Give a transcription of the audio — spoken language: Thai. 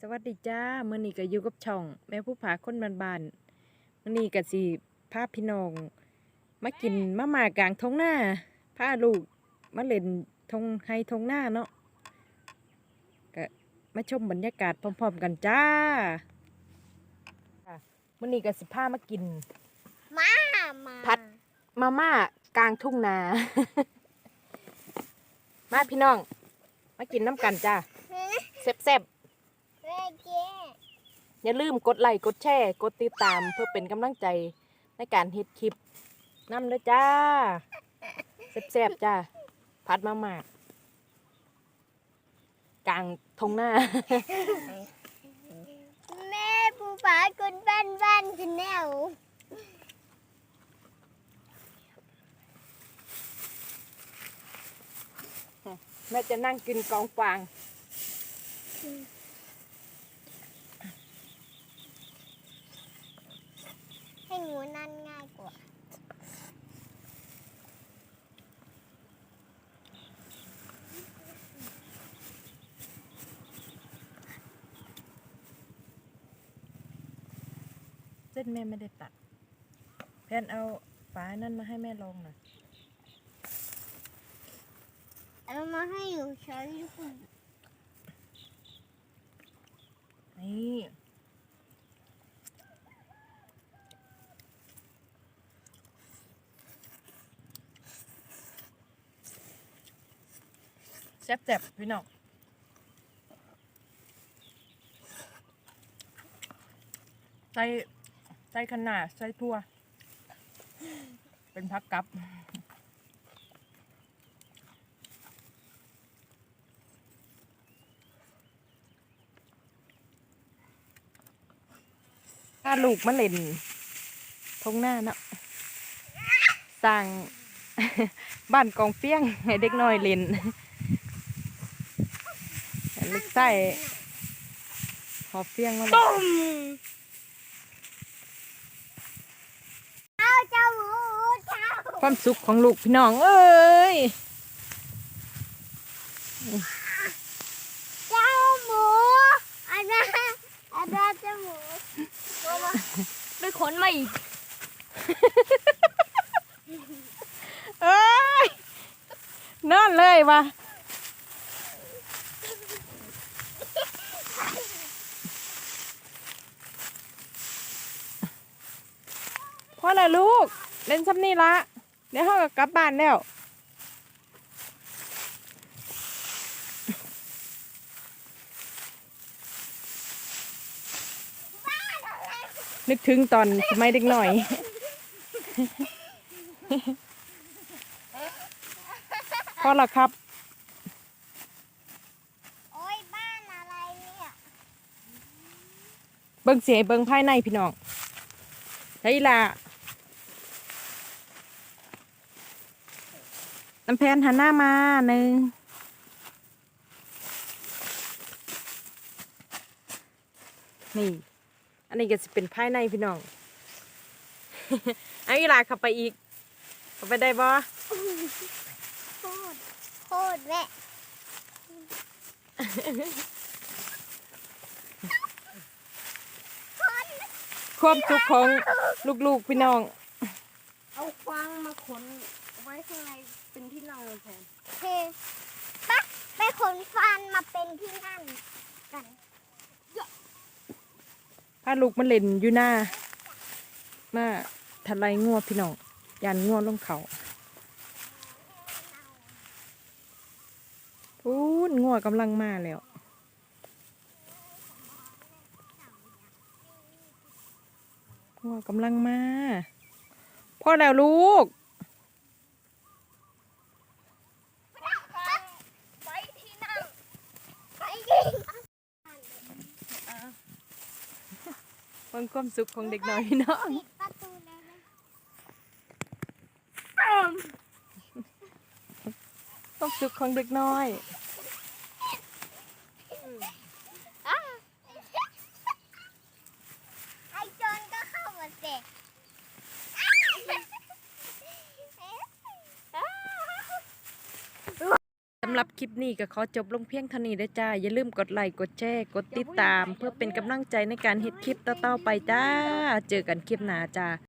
สวัสดีจ้ามื้อนี้ก็อยู่กับช่อง แม่ผู้ผาคนบ้านๆมื้อนี้ก็สิพาพี่น้อง มากินมาม่ากลางทงหน้าพาลูกมาเล่นทงไฮทงหน้าเนาะก็มาชมบรรยากาศพร้อมๆกันจ้าค่ะมื้อนี้ก็สิพามากิน มามา ผัดมาม่า กลางทุ่งนา มาพี่น้อง มากินน้ำกันจ้าแซ่บๆเรเจอย่าลืมกดไลค์กดแชร์กดติดตามเพื่อเป็นกำลังใจในการเฮ็ดคลิปน้ำเด้อจ้าแซ่บๆจ้าพัดมามากกลางทงหน้า แม่ปูผาคนบ้านบ้านคือแนว แม่จะนั่งกินกองฟางให้หนูนั่นง่ายกว่า เส้นแม่ไม่ได้ตัด แพนเอาฝานั่นมาให้แม่ลองหน่อย เอามาให้หนูใช้ลูกนี่แซ่บๆพี่น้องใส่ใส่ขนาดใส่ทั่ว เป็นพักกับ ถ้าลูกมาเล่นทงหน้าเนาะสร้างบ้านกองเฟี้ยงให้เด็กน้อยเล่นลูกไส้หอบเฟี้ยงมาเลยเอาเจ้าหมูเจ้าความสุขของลูกพี่น้องเอ้ย เจ้าหมูอันนั้นอันนั้นเจ้าหมูไป ขนมาอีกเอ้ยนอนเลยว่ะพ่อละลูก เล่นซ้ำนี่ละเดี๋ยวเขาก็กลับบ้านแล้ว นึกถึงตอนสมัยเด็กหน่อย พอแล้วครับ โอ้ยบ้านอะไรเนี่ยเบิ่งเสียเบิ่งภายในพี่น้องใช่ละน้ำแพนหันหน้ามาหนึ่งนี่ อันนี้ก็จะเป็นภายในพี่น้องเอาอีหลาเข้าไปอีก เข้าไปได้บ่โคตรโคตรแม่ความสุขของลูกๆพี่น้อง เอาฟางมาขนไว้ข้างในเป็นที่นั่งแทนเฮ้ปะไปขนฟันมาเป็นที่นั่นกัน พาลูกมาเล่นอยู่หน้า มาทลายงัวพี่น้องยันงัวลงเขาพูดงัวกำลังมาแล้วงัวกำลังมาพ่อแล้วลูก ไปที่นั่นไปที่ เพิ่งความสุขของเด็กน้อยพี่น้องปิดประตูเลยนะความสุขของเด็กน้อย อ้าวไอ้โจนก็เข้ามาเสร็จ หรับคลิปนี้ก็ขอจบลงเพียงเท่านี้ด้อจ้า อย่าลืมกดไลค์ กดแชร์ กดติดตาม เพื่อเป็นกำลังใจในการเฮ็ดคลิปต่อๆไปจ้า เจอกันคลิปหน้าจ้า